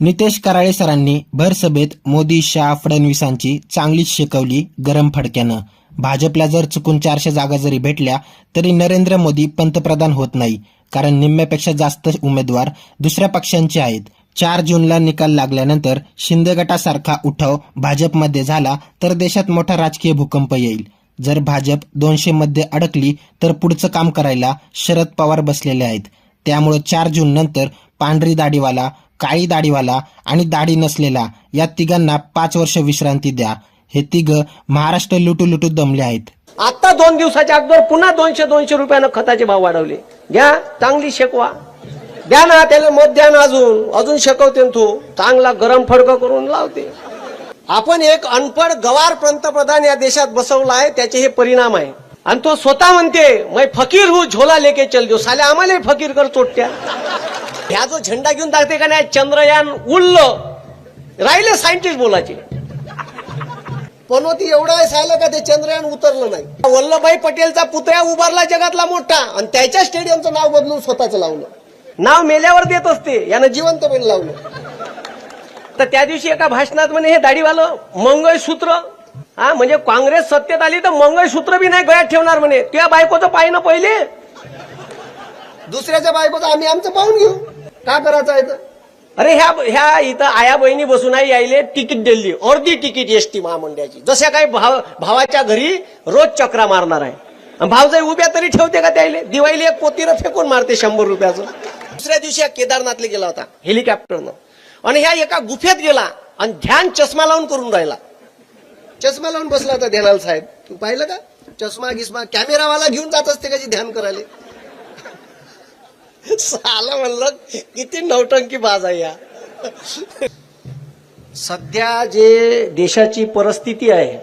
नितेश कराळे सरांनी भरसभेत मोदी शहा फडणवीसांची चांगलीच शिकवली गरम फडक्यानं. भाजपला जर चुकून चारशे जागा जरी भेटल्या तरी नरेंद्र मोदी पंतप्रधान होत नाही. कारण निम्म्यापेक्षा जास्त उमेदवार दुसऱ्या पक्षांचे आहेत. चार जूनला निकाल लागल्यानंतर शिंदे गटासारखा उठाव भाजपमध्ये झाला तर देशात मोठा राजकीय भूकंप येईल. जर भाजप दोनशे मध्ये अडकली तर पुढचं काम करायला शरद पवार बसलेले आहेत. त्यामुळं चार जून नंतर पांढरी दाढीवाला काळी दाढीवाला आणि दाढी नसलेला या तिघांना पाच वर्ष विश्रांती द्या. हे तिघ महाराष्ट्र लुटू लुटू दमले आहेत. आता दोन दिवसाच्या अगोदर पुन्हा दोनशे दोनशे रुपयानं खताचे भाव वाढवले. घ्या चांगली शेकवा. द्या ना त्याला मत द्या ना अजून. अजून शेकवते ना तू. चांगला गरम फडक करून लावते. आपण एक अनपड गवार पंतप्रधान या देशात बसवला आहे त्याचे हे परिणाम आहे. आणि तो स्वतः म्हणते मैं फकीर हू झोला लेके चल दो साले आम्हाला फकीर कर चोट्या. ह्या जो झेंडा घेऊन टाकते का नाही? चंद्रयान उडलं. राहिले सायंटिस्ट बोलायचे. पनोती एवढं आहे झालं का ते चंद्रयान उतरलं नाही? वल्लभभाई पटेलचा पुतळा उभारला जगातला मोठा आणि त्याच्या स्टेडियमचं नाव बदलून स्वतःचं लावलं. नाव मेल्यावर देत असते. यानं जिवंतपणे लावलं. तर त्या दिवशी एका भाषणात म्हणे हे दाढीवालं मंगळसूत्र. हा म्हणजे काँग्रेस सत्तेत आली तर मंगळसूत्र बी नाही गळ्यात ठेवणार म्हणे. तुझ्या बायकोचं ना पहिले. दुसऱ्याच्या बायकोचं आम्ही आमचं पाहून घेऊ. का करायचं आहे तर अरे ह्या ह्या इथं आया बहिणी बसून आहे यायले तिकीट दिली. अर्धी तिकीट एस टी महामंडळाची. जशा काही भाव भावाच्या घरी रोज चक्रा मारणार आहे. आणि भावजाई उभ्या तरी ठेवते का त्याले? दिवाळीला एक पोतीनं फेकून मारते शंभर रुपयाचं. दुसऱ्या दिवशी केदारनाथला गेला होता हेलिकॉप्टरनं. आणि ह्या एका गुफेत गेला आणि ध्यान चष्मा लावून करून राहिला. चष्मा लावून बसला होता ध्यानाल साहेब. तू पाहिलं का? चष्मा गिस्मा कॅमेरावाला घेऊन जात असते का जी ध्यान करायला? साला म्हणलं किती नौटंकी बाज आहे या. सध्या जे देशाची परिस्थिती आहे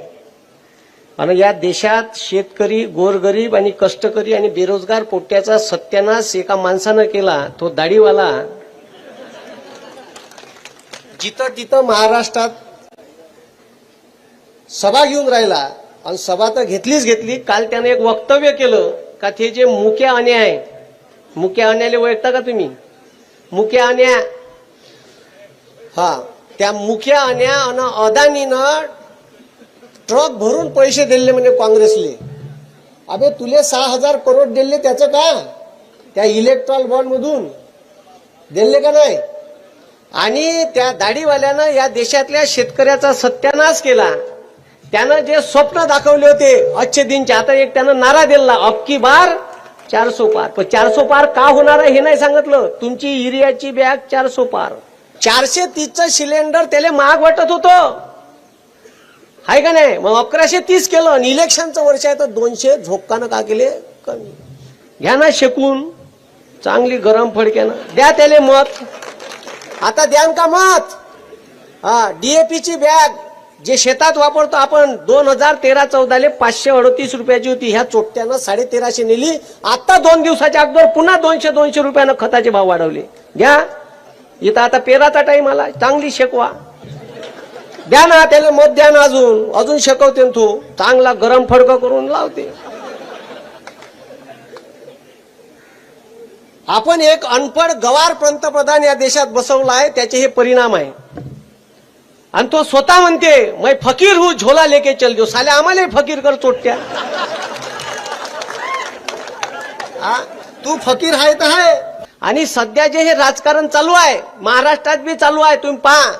आणि या देशात शेतकरी गोरगरीब आणि कष्टकरी आणि बेरोजगार पोट्याचा सत्यानाश एका माणसानं केला तो दाढीवाला. जिथं तिथं महाराष्ट्रात सभा घेऊन राहिला आणि सभा तर घेतलीच घेतली काल त्याने एक वक्तव्य केलं का ते जे मुक्या अन्याय आहे मुक्या आण्याला ओळखता का तुम्ही? मुक्या आण्या हा त्या मुख्या आण्या आणि अदानीनं ट्रक भरून पैसे दिले म्हणजे काँग्रेसले. अबे तुले सहा हजार करोड दिले त्याचं का? त्या इलेक्ट्रॉल बॉन्ड मधून. दिले का नाही? आणि त्या दाढीवाल्यानं या देशातल्या शेतकऱ्याचा सत्यानाश केला. त्यानं जे स्वप्न दाखवले होते अच्छे दिनचे आता एक त्यानं नारा दिला. अबकी बार चारसो पार पण चारसो पार का होणार आहे हे नाही सांगितलं. तुमची युरियाची बॅग चारसो पार चारशे तीसचं सिलेंडर त्याला महाग वाटत होतं. हाय का नाही? मग अकराशे तीस केलं आणि इलेक्शनचं वर्ष आहे तर दोनशे झोक्कानं का केले? कमी. घ्या ना शेकून. चांगली गरम फडक्यानं. द्या त्याले मत. आता द्यान का मत? हा डीएपीची बॅग. जे शेतात वापरतो आपण दोन हजार तेरा चौदाले पाचशे अडतीस रुपयाची होती. ह्या चोट्यानं साडे तेराशे नेली. आता दोन दिवसाच्या अगोदर पुन्हा दोनशे दोनशे रुपयानं खताचे भाव वाढवले. घ्या. इथं आता पेराचा टाइम आला. चांगली शेकवा. द्या ना त्याला मत द्या ना अजून. अजून शेकवते तू. चांगला गरम फडक करून लावते. आपण एक अनपड गवार पंतप्रधान या देशात बसवला आहे. त्याचे हे परिणाम आहे. आणि तो स्वतः म्हणते मैं फकीर हूँ झोला लेके चल दो साले आम्हाला फकीर कर चोट्या. हा? तू फकीर आहे तर आहे आणि सध्या जे हे राजकारण चालू आहे महाराष्ट्रात बी चालू आहे तुम्ही पहा.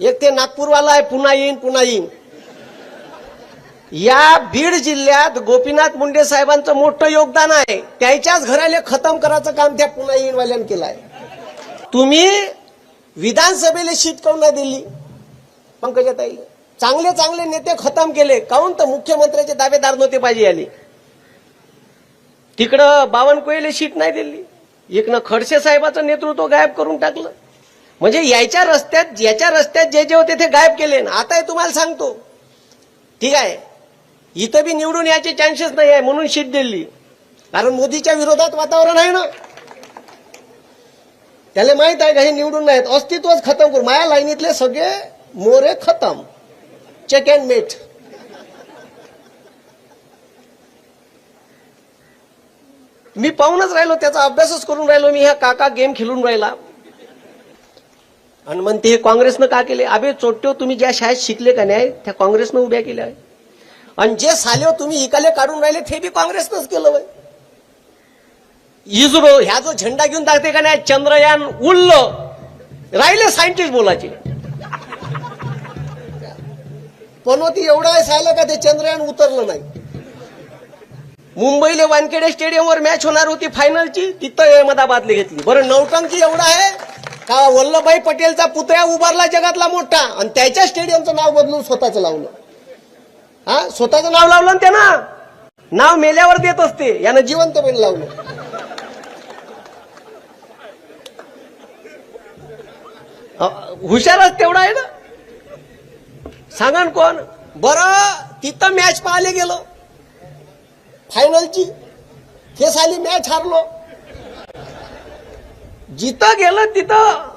एक ते नागपूरवाला आहे पुन्हा येईन पुन्हा येईन. या बीड जिल्ह्यात गोपीनाथ मुंडे साहेबांचं मोठं योगदान आहे. त्याच्याच घराले खतम करायचं काम त्या पुन्हा येईन वाल्यानं केलं आहे तुम्ही विधानसभेला शीट काऊन नाही दिली? पंकजाताई चांगले चांगले नेते खतम केले. काऊन तर मुख्यमंत्र्याचे दावेदार नव्हते पाहिजे आली? तिकडं बावनकुळेले शीट नाही दिली. इकडनं खडसे साहेबाचं नेतृत्व गायब करून टाकलं. म्हणजे याच्या रस्त्यात याच्या रस्त्यात जे जे होते ते गायब केले. आता तुम्हाला सांगतो. ठीक आहे. इथं बी निवडून यायचे चान्सेस नाही आहे म्हणून शीट दिली. कारण मोदीच्या विरोधात वातावरण आहे ना. त्याला माहीत आहे का हे निवडून नाहीत? अस्तित्वच खतम करू माया लाईनीतले सगळे मोरे खतम चेक अँड मेट मी पाहूनच राहिलो त्याचा अभ्यासच करून राहिलो मी ह्या काका गेम खेळून राहिला. आणि म्हणते हे काँग्रेसनं का केले? अबे चोट्यो तुम्ही ज्या शाळेत शिकले का नाही त्या काँग्रेसनं उभ्या केल्या. आहे आणि जे साले हो, तुम्ही इकाले काढून राहिले ते बी काँग्रेसनंच केलं वय. इस्रो ह्या जो झेंडा घेऊन टाकते का नाही चंद्रयान उडलं राहिले सायंटिस्ट बोलायचे. पनोती हो एवढा आहे का ते चंद्रयान उतरलं नाही? मुंबईला वानखेडे स्टेडियमवर मॅच होणार होती फायनलची तिथं अहमदाबादला घेतली. बरं नौटंकी एवढा आहे का वल्लभभाई पटेलचा पुतळा उभारला जगातला मोठा आणि त्याच्या स्टेडियमचं नाव बदलून स्वतःचं लावलं? हा स्वतःचं नाव लावलं ना त्यानं? नाव मेल्यावर देत असते. यानं जिवंत पण लावलं. हुशारच तेवढा आहे ना? सांगा ना कोण? बरं तिथं मॅच पाहायला गेलो. फायनलची हे साली मॅच हारलो. जिथं गेलं तिथं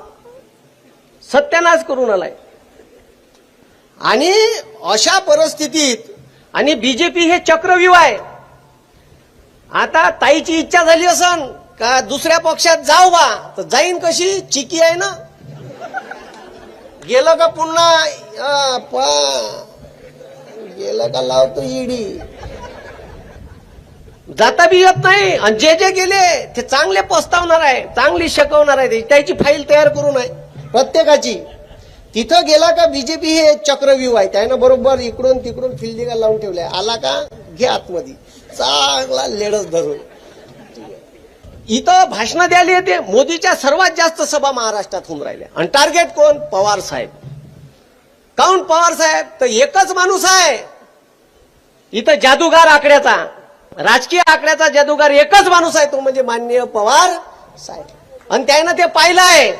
सत्यानाश करून आलाय. आणि अशा परिस्थितीत आणि बीजेपी हे चक्रव्यूह आहे. आता ताईची इच्छा झाली असन का दुसऱ्या पक्षात जाऊ बा? तर जाईन कशी? चिकी आहे ना? गेलं का पुन्हा? पा- गेलं का लावतो ईडी जाता बी येत नाही. आणि जे जे गेले ते चांगले पस्तावणार आहे. चांगली शिकवणार आहे. त्याची फाईल तयार करून आहे. प्रत्येकाची. तिथं गेला का बीजेपी हे चक्रव्यूह आहे. त्यानं बरोबर इकडून तिकडून फिल्डिंगा लावून ठेवल्या. आला का? घे आतमध्ये. चांगला लेडच धरून. इथं भाषणं द्यायला येते. मोदीच्या सर्वात जास्त सभा महाराष्ट्रात होऊन राहिल्या. आणि टार्गेट कोण? पवार साहेब. काऊन पवार साहेब? तर एकच माणूस आहे. इथं जादूगार आकड्याचा. राजकीय आकड्याचा जादूगार एकच माणूस आहे तो म्हणजे माननीय पवार साहेब. आणि त्यानं ते पाहिलं आहे.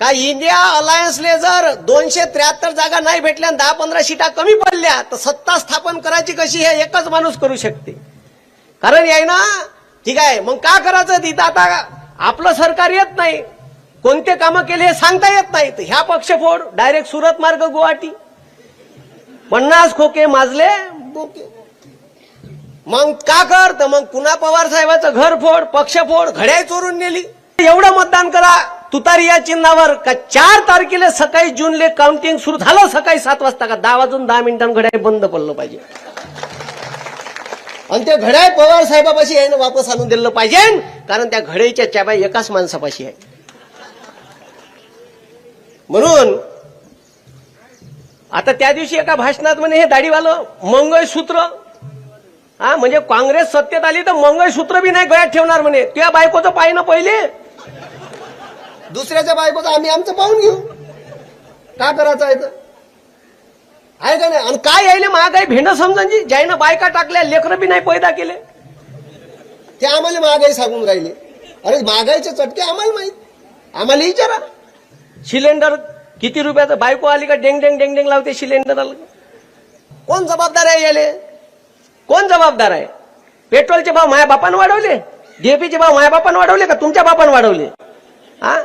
का इंडिया अलायन्सले जर दोनशे त्र्याहत्तर जागा नाही भेटल्या दहा पंधरा सीटा कमी पडल्या तर सत्ता स्थापन करायची कशी हे एकच माणूस करू शकते. कारण याय ना ठीक आहे मग का करायचं तिथं? आता आपलं सरकार येत नाही. कोणते कामं केले हे सांगता येत नाही. तर ह्या पक्ष फोड डायरेक्ट सुरत मार्ग गुवाहाटी. पन्नास खोके माजले. मग का कर? तर मग पुन्हा पवार साहेबाचं घर फोड पक्ष फोड घड्याळ चोरून नेली. एवढं मतदान करा. तुतारी या चिन्हावर का चार तारखेला सकाळी जूनले काउंटिंग सुरू झालं? सकाळी सात वाजता का? दहा वाजून दहा मिनिटांकडे बंद पडलं पाहिजे. आणि त्या घड्याळ पवार साहेबापाशी आहे ना वापस आणून दिलं पाहिजे कारण त्या घड्याच्या चाब्या एकाच माणसापाशी आहे. म्हणून आता त्या दिवशी एका भाषणात म्हणे हे दाढीवालं मंगळसूत्र. हा म्हणजे काँग्रेस सत्तेत आली तर मंगळसूत्र बी नाही गळ्यात ठेवणार म्हणे. तुझ्या बायकोचं पाय ना पहिले. दुसऱ्याच्या बायकोचं आम्ही आमचं पाहून घेऊ. का करायचं आहे तर? आहे का नाही? आणि काय यायले महागाई? भेंड जी ज्यानं बायका टाकल्या लेकरं बी नाही पैदा केले. ते आम्हाला महागाई सांगून राहिले. अरे महागाईचे चटके आम्हाला माहीत. आम्हाला विचारा. सिलेंडर किती रुपयाचं? बायको आली का डेंग डेंग डेंग डेंग लावते सिलेंडरला? कोण जबाबदार आहे याले? कोण जबाबदार आहे? पेट्रोलचे भाव माया बापानं वाढवले? डीएपीचे भाव माया बापानं वाढवले का तुमच्या बापानं वाढवले? हा?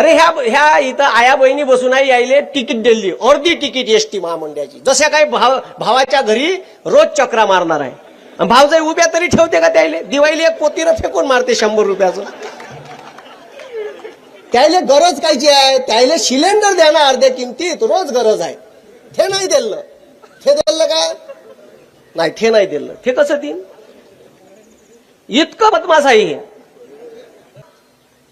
अरे ह्या ह्या इथं आया बहिणी बसून आहे यायले तिकीट दिली. अर्धी तिकीट एसटी महामंडळाची. जशा काही भाव भावाच्या घरी रोज चक्रा मारणार आहे. भाव जर उभ्या तरी ठेवते का त्याले? दिवाळीला एक पोतीनं फेकून मारते शंभर रुपयाचं. त्याले गरज कायची आहे? त्याले सिलेंडर द्या ना अर्ध्या किमतीत रोज गरज आहे. ते नाही दिलं. ते दिलं का? नाही ते नाही दिलं. ते कसं देईन? इतकं बदमाश आहे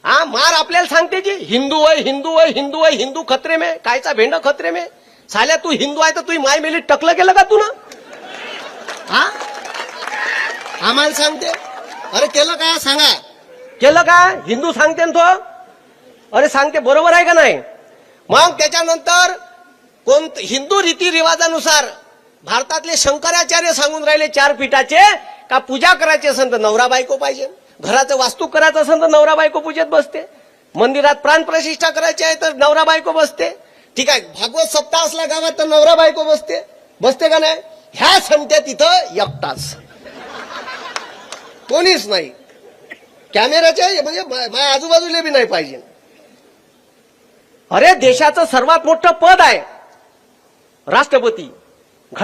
हा मार आपल्याला सांगते जी हिंदू आहे हिंदू आहे हिंदू आहे हिंदू खत्रे मे कायचा भेंड खत्रे मे. साल्या तू हिंदू आहे तर तू माय मेली टकलं गेलं का तू ना हा? आम्हाला सांगते. अरे केलं का? सांगा. केलं का? हिंदू सांगते ना तो. अरे सांगते बरोबर आहे का नाही? मग त्याच्यानंतर कोण हिंदू रीतिरिवाजानुसार भारतातले शंकराचार्य सांगून राहिले चार पीठाचे का पूजा करायची असेल तर नवरा बायको पाहिजे. घराचं वास्तू करायचं असेल तर नवरा बायको पूजेत बसते. मंदिरात प्राण प्रतिष्ठा करायची आहे तर नवरा बायको बसते. ठीक आहे भागवत सप्ताह असला गावात तर नवरा बायको बसते. बसते का नाही? ह्या संत्या तिथं एकटाच. कोणीच नाही. कॅमेऱ्याच्या म्हणजे माझ्या आजूबाजूला बी नाही पाहिजे. अरे देशाचं सर्वात मोठं पद आहे राष्ट्रपती.